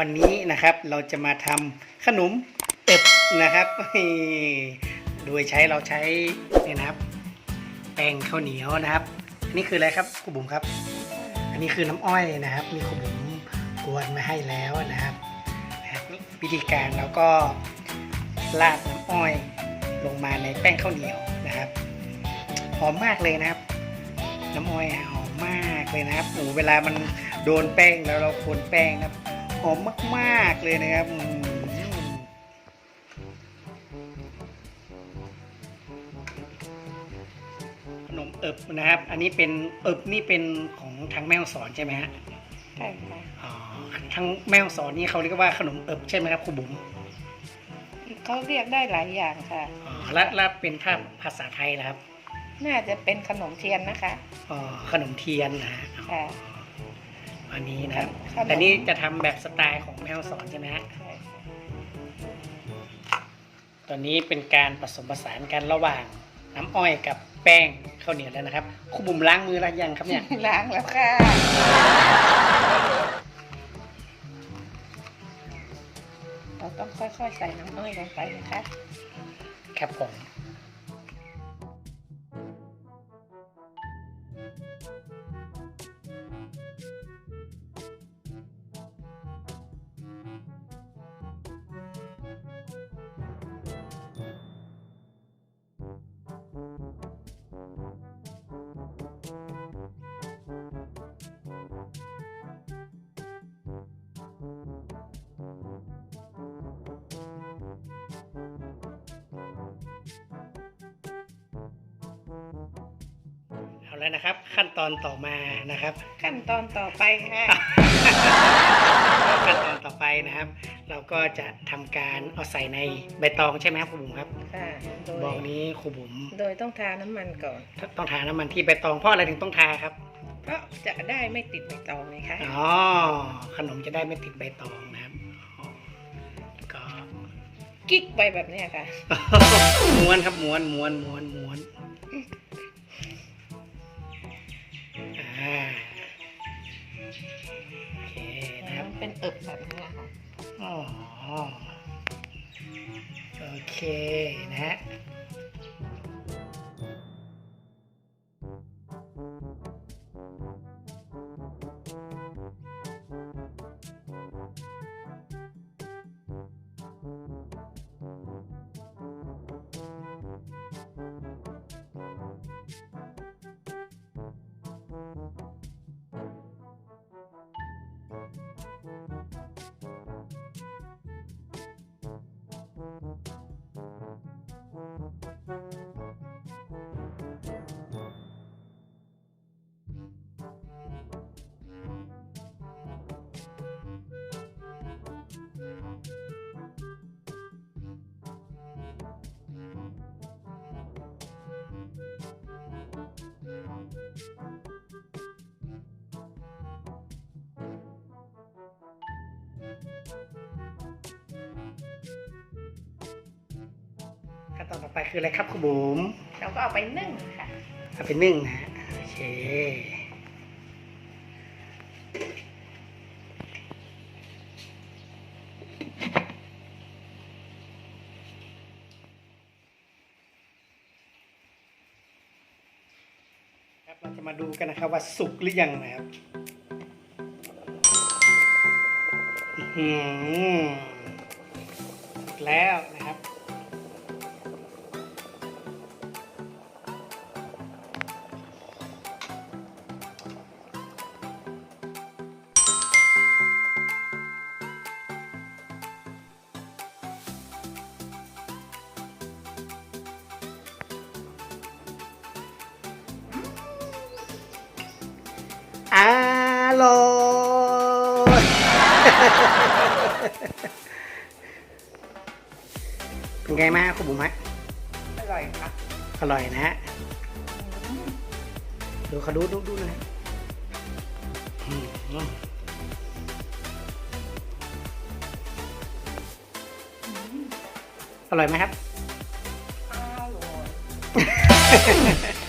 วันนี้นะครับเราจะมาทำขนมเอบนะครับ โดยใช้เราใช้เนี่ยนะครับ แป้งข้าวเหนียวนะครับ อันนี้คืออะไรครับครูบุ๋มครับ อันนี้คือน้ำอ้อยนะครับ มีครูบุ๋มกวนมาให้แล้วนะครับวิธีการเราก็ราดน้ำอ้อยลงมาในแป้งข้าวเหนียวนะครับ หอมมากเลยนะครับ น้ำอ้อยหอมมากเลยนะครับโอ้เวลามันโดนแป้งแล้วเราคนแป้งนะครับ อมมากๆเลยนะครับอืมขนมเอบนะครับ อันนี้เป็นเอบนี่เป็นของทางแม่ฮ่องสอนใช่ไหมฮะใช่ค่ะอ๋อทางแม่ฮ่องสอนนี่เขาเรียกว่าขนมเอบใช่ไหมครับครูบุ๋มเขาเรียกได้หลายอย่างค่ะอ๋อแล้วแล้วเป็นภาพภาษาไทยนะครับ น่าจะเป็นขนมเทียนนะคะอ๋อขนมเทียนนะฮะอ๋อค่ะ อันนี้นะครับขนมแต่นี่จะทำแบบสไตล์ของแม่ฮ่องสอนใช่ไหมฮะใช่ค่ะตอนนี้เป็นการผสมผสานกันระหว่างน้ำอ้อยกับแป้งข้าวเหนียวแล้วนะครับครูบุ๋มล้างมือแล้วยังครับเนี่ย ล้างแล้วค่ะ เราต้องค่อยๆใส่น้ำอ้อยลงไปนะคะ ครับผม แล้วนะครับ ขั้นตอนต่อมานะครับ ขั้นตอนต่อไปค่ะขั้นตอนต่อไปนะครับ เราก็จะทำการเอาใส่ในใบตองใช่ไหมครับครูบุ๋มครับค่ะโดบอกยนี้ครูบุ๋มโดยต้องทาน้ำมันก่อน ต้องทาน้ำมันที่ใบตองเพราะอะไรถึงต้องทาครับเพราะจะได้ไม่ติดใบตองไงคะอ๋อขนมจะได้ไม่ติดใบตองนะครับอ๋อก็กิ๊กไปแบบเนี้ยค่ะม้วนครับม้วนม้วนม้วนม้วน นะครับเป็นเอิบแบบนี้นะคะอ๋อโอเคนะฮะ ขั้นตอนต่อไปคืออะไรครับคุณบุ๋มเราก็เอาไปนึ่งค่ะเอาไปนึ่งนะฮะโอเคครับเราจะมาดูกันนะครับว่าสุกหรือยังนะครับอื้อหือสุกแล้วนะครับ ร่อยเป็นไงมากคุณบุ๋มฮะ อร่อยค่ะอร่อยนะฮะ ดูเขาดูดูดูนะฮะอืมอร่อยไหมครับ อร่อย